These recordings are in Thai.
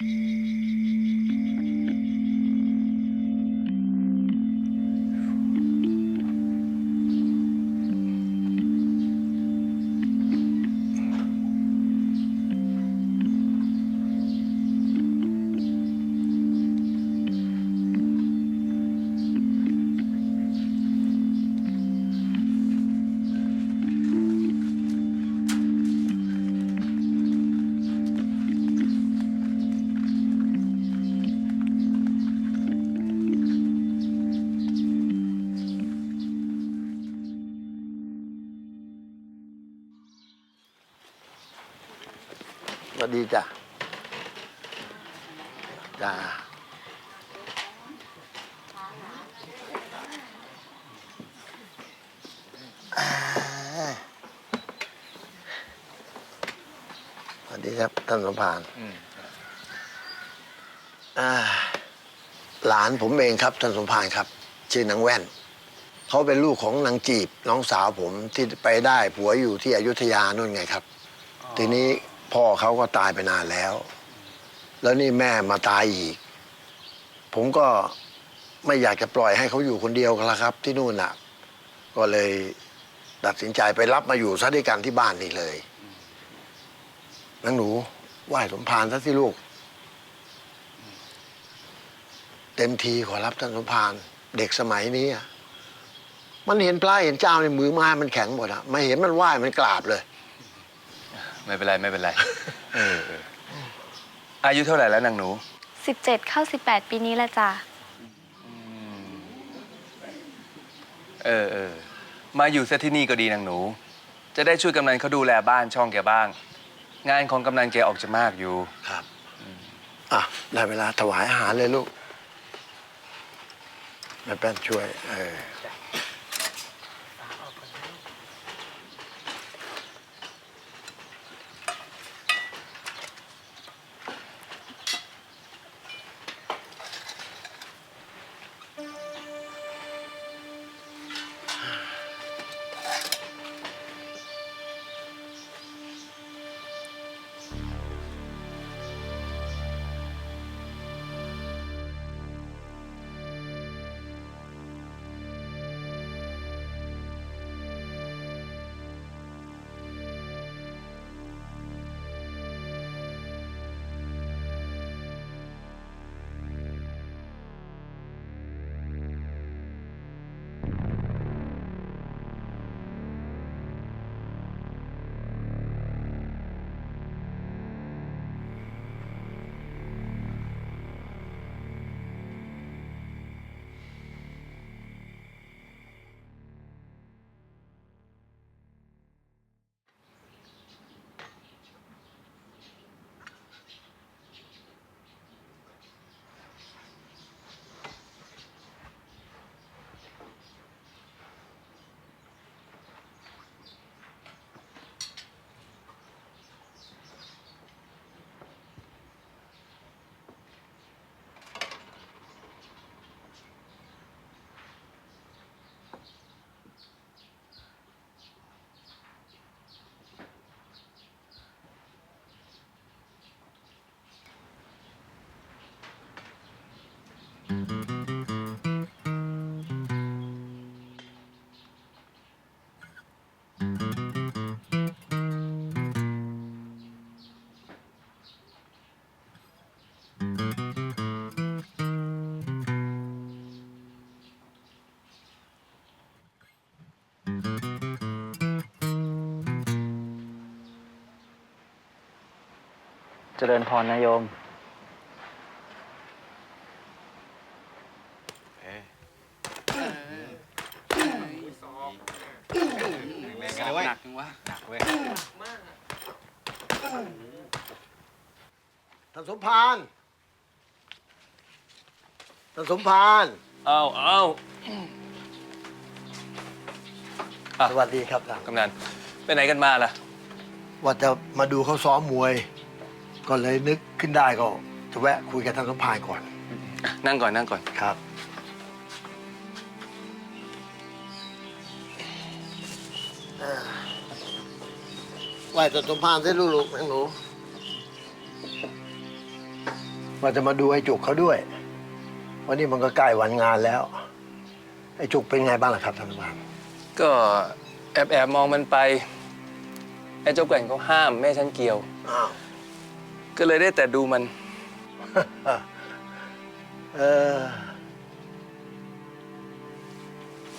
ส วัสดีจ้ะจ้าอ่าสวัสดีครับท่านสมภารอ่าหลานผมเองครับท่านสมภารครับ ชื่อนางแว่น เขาเป็นลูกของนางจีบน้องสาวผมที่ไปได้ผัวอยู่ที่อยุธยานู่นไงครับ ทีนี้ พ่อเขาก็ตายไปนานแล้ว แล้วนี่แม่มาตายอีก ผมก็ไม่อยากจะปล่อยให้เขาอยู่คนเดียวกันละครับ ที่นู่นน่ะ ก็เลยตัดสินใจไปรับมาอยู่ซะด้วยกันที่บ้านนี่เลยนางหนูไหว้สมภารซะสิลูก เต็มทีขอรับท่านสมภารเด็กสมัยนี้อะมันเห็นพระเห็นเจ้าในมือไม้มันแข็งหมดอะไม่เห็นมันไหว้มันกราบเลย ไม่เป็นไรไม่เป็นไรเออเอออายุเท่าไหร่แล้วนางหนู 17 เข้า 18 ปีนี้แหละจ้ะเออเออมาอยู่ซะที่นี่ก็ดีนางหนู จะได้ช่วยกำนันเขาดูแลบ้านช่องแกบ้าง งานของกำนันแกออกจะมากอยู่ ครับอะได้เวลาถวายอาหารเลยลูกแม่แป้นช่วย เออ เจริญพรนะโยม ท่านสมพาน ท่านสมพานเอาเอาอะสวัสดีครับท่านกำนันไปไหนกันมาล่ะ ว่าจะมาดูเขาซ้อมมวย ก็เลยนึกขึ้นได้ก็จะแวะคุยกับท่านสมพานก่อนนั่งก่อนนั่งก่อน ครับเอ่อไหว้ท่านสมพานสิลูกๆนางหนูว่าจะมาดูไอ้จุกเขาด้วย วันนี้มันก็ใกล้วันงานแล้ว ไอ้จุกเป็นไงบ้างล่ะครับท่านผู้พันก็แอบแอบมองมันไป ไอ้เจ้าแกว่งเขาห้ามไม่ให้ฉันเกี่ยว อ้าวก็เลยได้แต่ดูมัน เออ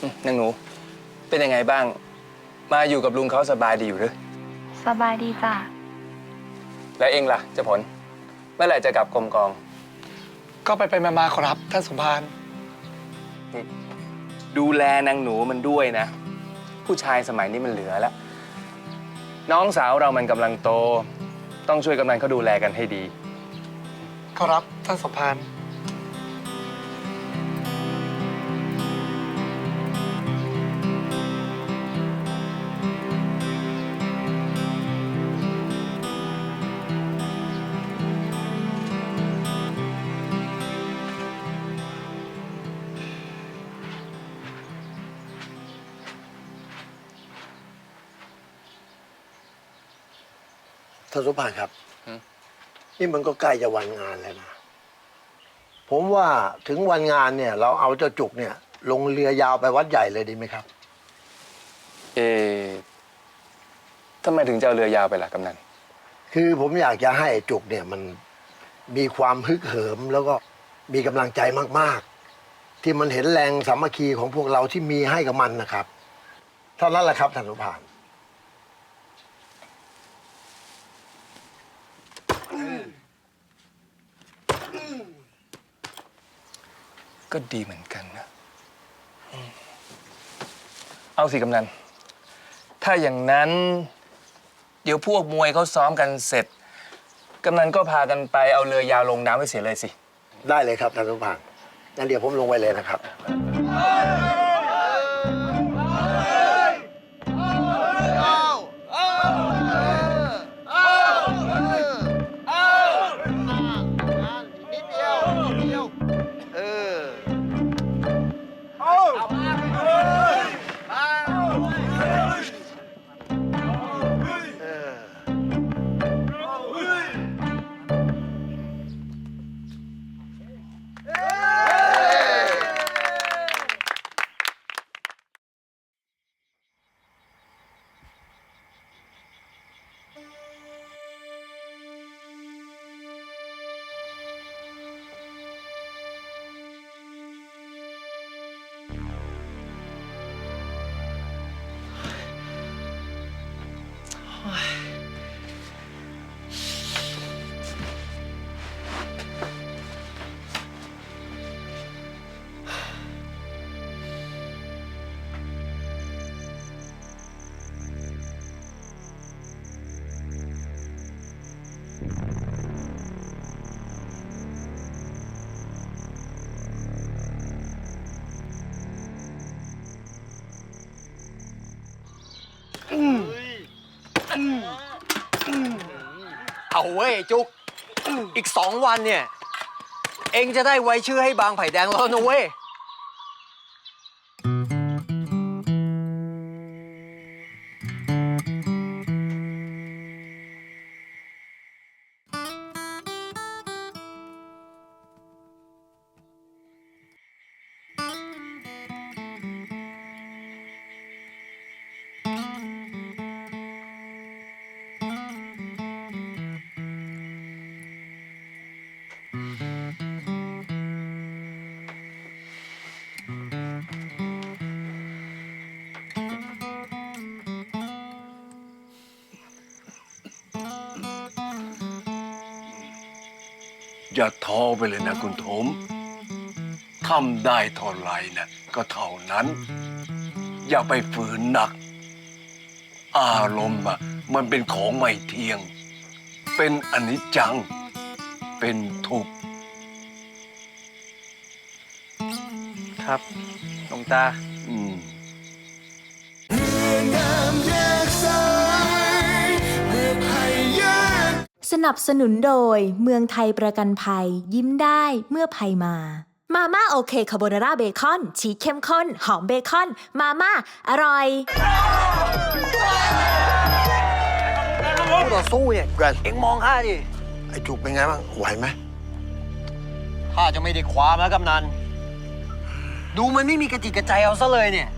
อืมนางหนู เป็นยังไงบ้าง มาอยู่กับลุงเขาสบายดีอยู่หรือสบายดีจ้ะ แล้วเองล่ะเจะผล เมื่อไหร่จะกลับกรมกอง ก็ไปไปมามาขอรับท่านสมภารดูแลนางหนูมันด้วยนะ ผู้ชายสมัยนี้มันเหลือแล้ว น้องสาวเรามันกำลังโต ต้องช่วยกำนันเขาดูแลกันให้ดี ขอรับท่านสมภาร ท่านสุภาพครับ หืม นี่มันก็ใกล้จะวันงานแล้วนะ ผมว่าถึงวันงานเนี่ย เราเอาเจ้าจุกเนี่ย ลงเรือยาวไปวัดใหญ่เลยดีไหมครับ เอทำไมถึงจะเอาเรือยาวไปล่ะกำนัน คือผมอยากจะให้ไอ้จุกเนี่ยมันมีความฮึกเหิมแล้วก็มีกำลังใจมากๆ ที่มันเห็นแรงสามัคคีของพวกเราที่มีให้กับมันนะครับ เท่านั้นแหละครับท่านสุภาพ ก็ดีเหมือนกันนะอืมเอาสิกำนัน ถ้าอย่างนั้น เดี๋ยวพวกมวยเขาซ้อมกันเสร็จ กำนันก็พากันไปเอาเรือยาวลงน้ำไว้เสียเลยสิ ได้เลยครับท่านสุพังงั้นเดี๋ยวผมลงไปเลยนะครับ เอาเว้ยจุก อีกสองวันเนี่ย เองจะได้ไว้ชื่อให้บางไผ่แดงแล้วนะเว้ย อย่าท้อไปเลยนะคุณถมทำได้เท่าไหรนะก็เท่านั้น อย่าไปฝืนหนัก อารมณ์อะมันเป็นของไม่เที่ยง เป็นอนิจจัง เป็นทุกข์ครับหลวงตา สนับสนุนโดยเมืองไทยประกันภัย ยิ้มได้เมื่อภัยมา มาม่าโอเคคาโบนาร่าเบคอน ชีสเข้มข้น หอมเบคอน มาม่า อร่อย คู่ต่อสู้เนี่ยแกรนเองมองข้าดิไอ้จุกเป็นไงบ้างไหวไหมข้าจะไม่ได้ความแล้วกำนัน ดูมันไม่มีกระจิกกระใจเอาซะเลยเนี่ย